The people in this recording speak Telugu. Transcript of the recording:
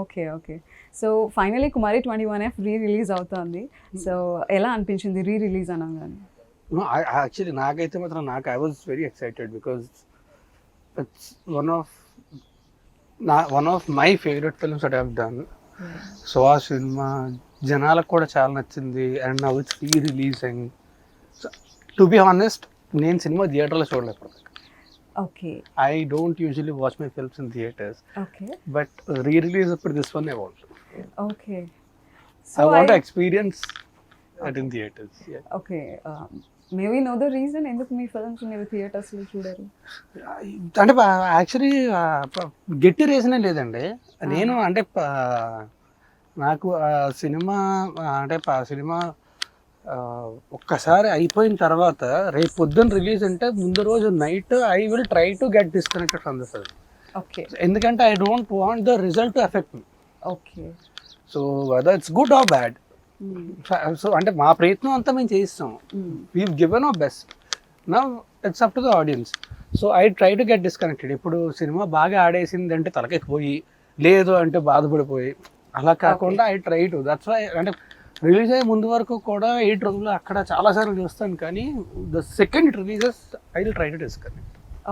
Okay okay. So finally Kumari twenty one F re release అవుతుంది. సో ఎలా అనిపించింది రీ రిలీజ్ అనగానే యాక్చువల్లీ నాకైతే మాత్రం నాకు I was very excited because it's one of నా one of my favourite films at have done so ఆ సినిమా జనాలకు కూడా చాలా నచ్చింది and now it's re releasing to be honest నేను సినిమా థియేటర్లో చూడలేదు. Okay I don't usually watch my films in theatres okay but re release అప్పుడు this one I want okay I want experience at in theatres okay maybe no the reason ఎందుకు మీ ఫిల్మ్స్ మీరు థియేటర్స్లో చూడరు? అంటే యాక్చువల్లీ గట్టి రీజనే లేదండి. నేను అంటే నాకు సినిమా అంటే సినిమా ఒక్కసారి అయిపోయిన తర్వాత రేపు పొద్దున్న రిలీజ్ అంటే ముందు రోజు night I will try to get disconnected from the film okay ఎందుకంటే I don't want the result to affect me okay so whether it's good or bad so అంటే మా ప్రయత్నం అంతా మేము చేయిస్తాం. వీ గివెన్ అవర్ బెస్ట్ నా it's up to the audience so I try to get disconnected ఇప్పుడు సినిమా బాగా ఆడేసింది అంటే తలకెక్కిపోయి లేదు అంటే బాధపడిపోయి అలా కాకుండా I try to that's why అంటే రిలీజ్ అయ్యే ముందు వరకు కూడా ఎయిట్ రోజులు అక్కడ చాలాసార్లు చూస్తాను కానీ the second releases I will try to disconnect